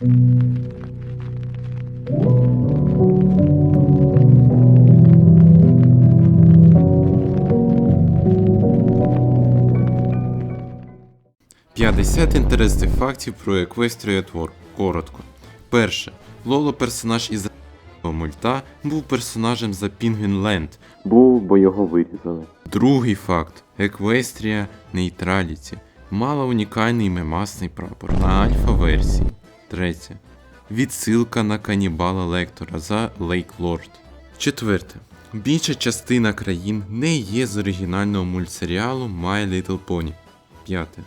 П'ятдесят інтересних фактів про Еквестрія Твор. Коротко. Перше. Лоло персонаж із мульта був персонажем за Пінгвінленд. Був, бо його вирізали. Другий факт. Еквестрія нейтраліті. Мала унікальний мемасний прапор на альфа-версії. Третє. Відсилка на канібала лектора за Лейк Лорд. Четверте. Більша частина країн не є з оригінального мультсеріалу My Little Pony. П'яте.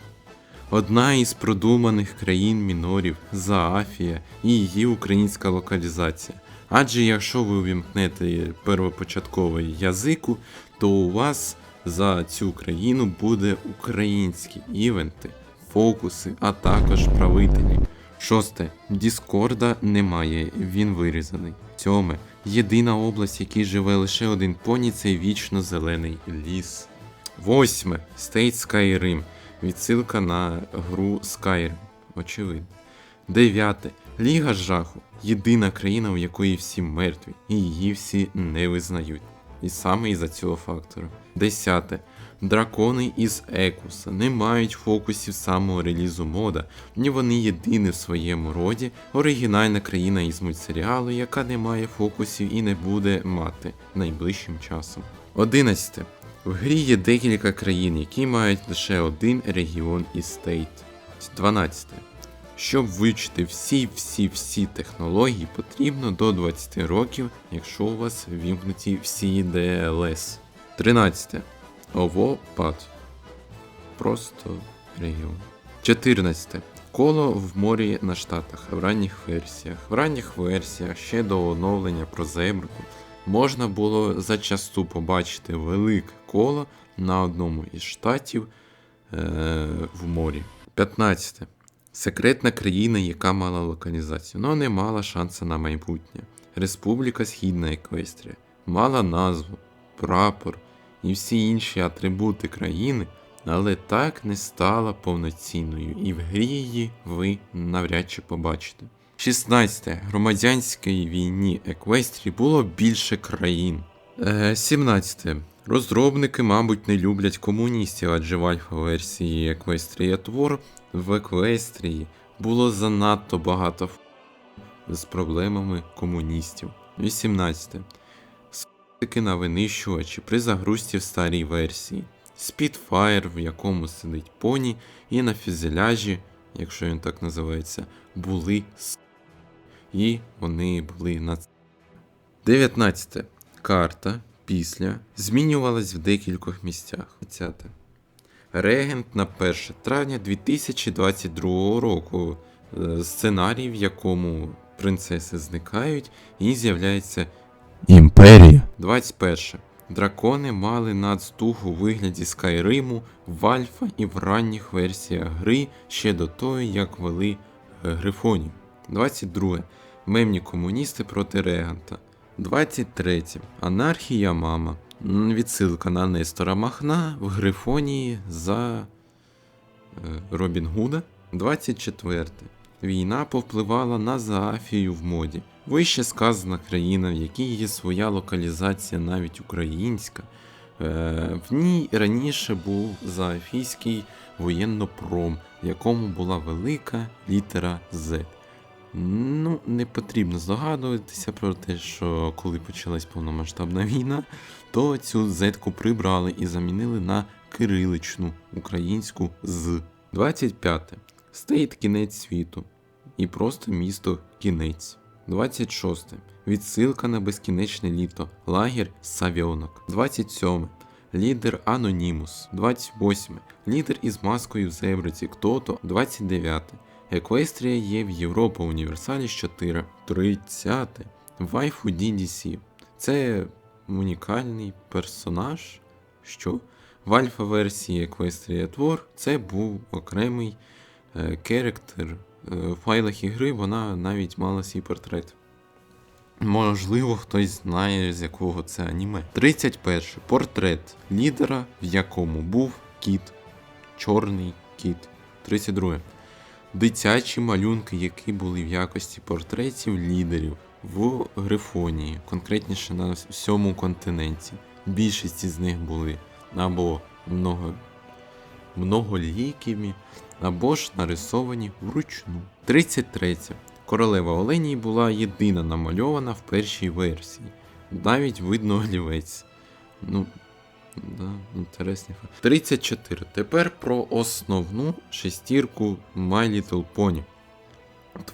Одна із продуманих країн мінорів Заафія і її українська локалізація. Адже якщо ви увімкнете первопочатковий язику, то у вас за цю країну буде українські івенти, фокуси, а також правителі. Шосте. Діскорда немає, він вирізаний. Сьоме. Єдина область, в якій живе лише один поні, це вічно зелений ліс. Восьме. Стейт Skyrim. Відсилка на гру Skyrim. Очевидно. Дев'яте. Ліга жаху. Єдина країна, у якої всі мертві, і її всі не визнають. І саме із-за цього фактору. Десяте. Дракони із Екуса не мають фокусів самого релізу мода, ні вони єдині в своєму роді, оригінальна країна із мультсеріалу, яка не має фокусів і не буде мати найближчим часом. Одинадцяте. В грі є декілька країн, які мають лише один регіон і стейт. 12. Щоб вивчити всі-всі-всі технології, потрібно до 20 років, якщо у вас вімкнуті всі DLS. 13. ОВО ПАД. Просто регіон. 14. Коло в морі на штатах в ранніх версіях. В ранніх версіях ще до оновлення про зебрку можна було зачасту побачити велике коло на одному із штатів е- в морі. 15. Секретна країна, яка мала локалізацію, але не мала шансу на майбутнє. Республіка Східна Еквестрія мала назву, прапор і всі інші атрибути країни, але так не стала повноцінною, і в грі її ви навряд чи побачите. 16. Громадянській війні Еквестрії було більше країн. Е, 17. Розробники, мабуть, не люблять комуністів, адже в альфа-версії Еквестрія Твор в Еквестрії було занадто багато з проблемами комуністів. 18. Сутики на винищувачі при загрузці в старій версії. Spitfire, в якому сидить поні, і на фюзеляжі, якщо він так називається, були с. І вони були на ц- 19. Карта після змінювалась в декількох місцях. 20. Регент на 1 травня 2022 року. Е, Сценарій, в якому принцеси зникають і з'являється Імперія. 21. Дракони мали надстуг у вигляді Скайриму в альфа і в ранніх версіях гри ще до того, як вели е, грифонів. 22. Мемні комуністи проти Реганта. 23. Анархія мама. Відсилка на Нестора Махна в Грифонії за е, Робін Гуда. 24. Війна повпливала на Заафію в моді. Вище сказана країна, в якій є своя локалізація, навіть українська. Е, в ній раніше був Заафійський воєннопром, в якому була велика літера Z. Ну, не потрібно здогадуватися про те, що коли почалась повномасштабна війна, то цю зетку прибрали і замінили на кириличну українську з 25. Стейт кінець світу. І просто місто кінець. 26. Відсилка на безкінечне літо. Лагер Савьонок. 27. Лідер Анонімус. 28. Лідер із маскою в зебриці Ктото. 29. Еквестрія є в Європа Універсаліс 4. 30. Вайфу DDC. Це унікальний персонаж. Що? В альфа-версії Еквестрія Твор це був окремий е, керектер. Е, в файлах ігри вона навіть мала свій портрет. Можливо, хтось знає, з якого це аніме. 31. Портрет лідера, в якому був кіт. Чорний кіт. 32. дитячі малюнки, які були в якості портретів лідерів в Грифонії, конкретніше на всьому континенті. Більшість з них були або много, многолікими, або ж нарисовані вручну. 33. Королева Оленій була єдина намальована в першій версії. Навіть видно олівець. Ну, да, інтересний факт. 34. Тепер про основну шестірку My Little Pony.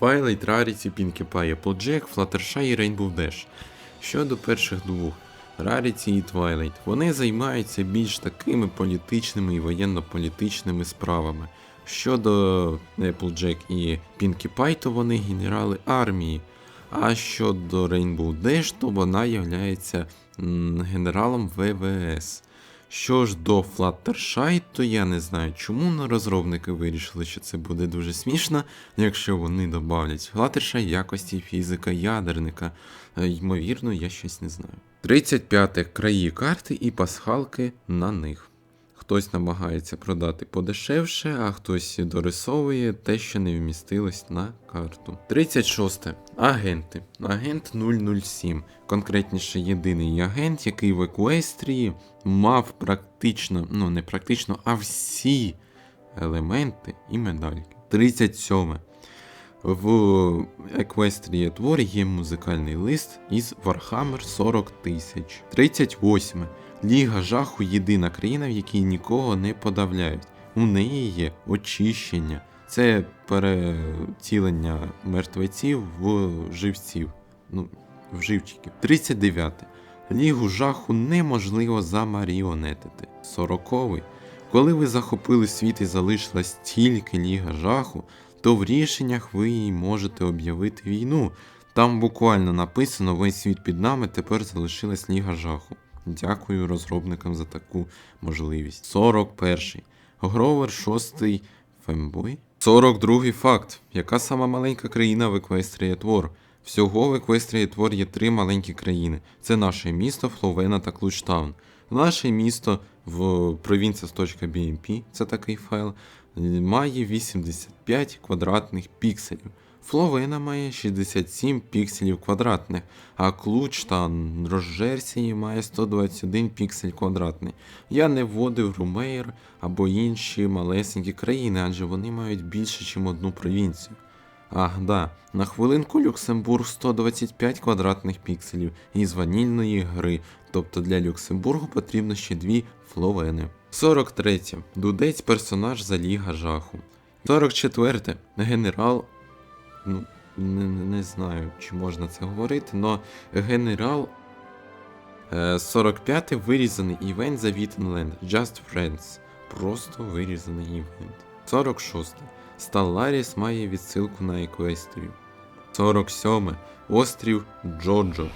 Twilight, Rarity, Pinkie Pie, Applejack, Fluttershy і Rainbow Dash. Щодо перших двох, Rarity і Twilight, вони займаються більш такими політичними і воєнно-політичними справами. Щодо Applejack і Pinkie Pie, то вони генерали армії. А щодо Rainbow Dash, то вона являється генералом ВВС. Що ж до Fluttershy, то я не знаю, чому розробники вирішили, що це буде дуже смішно, якщо вони додавлять Fluttershy якості фізика ядерника. Е, Ймовірно, я щось не знаю. 35. Краї карти і пасхалки на них. Хтось намагається продати подешевше, а хтось дорисовує те, що не вмістилось на карту. 36. Агенти. Агент 007. Конкретніше єдиний агент, який в Еквестрії мав практично, ну не практично, а всі елементи і медальки. 37. В Equestria творі є музикальний лист із Warhammer 40 тисяч. 38. Ліга жаху єдина країна, в якій нікого не подавляють. У неї є очищення. Це перецілення мертвеців в живців. Ну, в живчиків. 39. Лігу жаху неможливо замаріонетити. 40. Коли ви захопили світ і залишилась тільки Ліга жаху, то в рішеннях ви їй можете об'явити війну. Там буквально написано весь світ під нами, тепер залишилась Ліга жаху. Дякую розробникам за таку можливість. 41. Гровер 6. Фембой. 42 факт. Яка сама маленька країна в Еквестрія Твор? Всього в Еквестрія Твор є три маленькі країни. Це наше місто, Фловена та Клучтаун. Наше місто в provinces.bmp, це такий файл, має 85 квадратних пікселів. Фловена має 67 пікселів квадратних, а ключ та Рожерсії має 121 піксель квадратний. Я не вводив Румейр або інші малесенькі країни, адже вони мають більше, ніж одну провінцію. Ах, да, на хвилинку Люксембург 125 квадратних пікселів із ванільної гри, тобто для Люксембургу потрібно ще дві фловени. 43. Дудець персонаж за Ліга жаху. 44. Генерал. Ну, не, не знаю, чи можна це говорити, але генерал. Е, 45 вирізаний івент за Віттенленд. Just Friends. Просто вирізаний івент. 46. Сталларіс має відсилку на Еквестрію. 47. Острів Джоджо.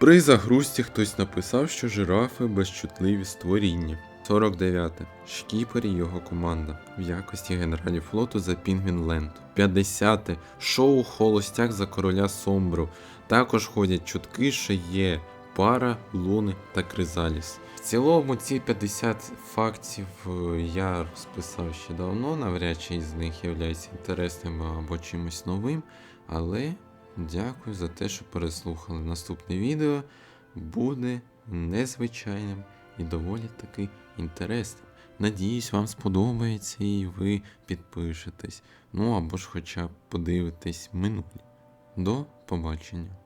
При загрузці хтось написав, що жирафи безчутливі створіння. 49. Шкіпер і його команда в якості генералів флоту за Пінгвінленд. 50. Шоу Холостяк за короля Сомбру. Також ходять чутки, що є пара, луни та Кризаліс. В цілому ці 50 фактів е, я розписав ще давно, навряд чи з них являється інтересним або чимось новим. Але дякую за те, що переслухали. Наступне відео буде незвичайним і доволі таки інтересним. Надіюсь, вам сподобається і ви підпишетесь. Ну або ж хоча б подивитесь минулі. До побачення.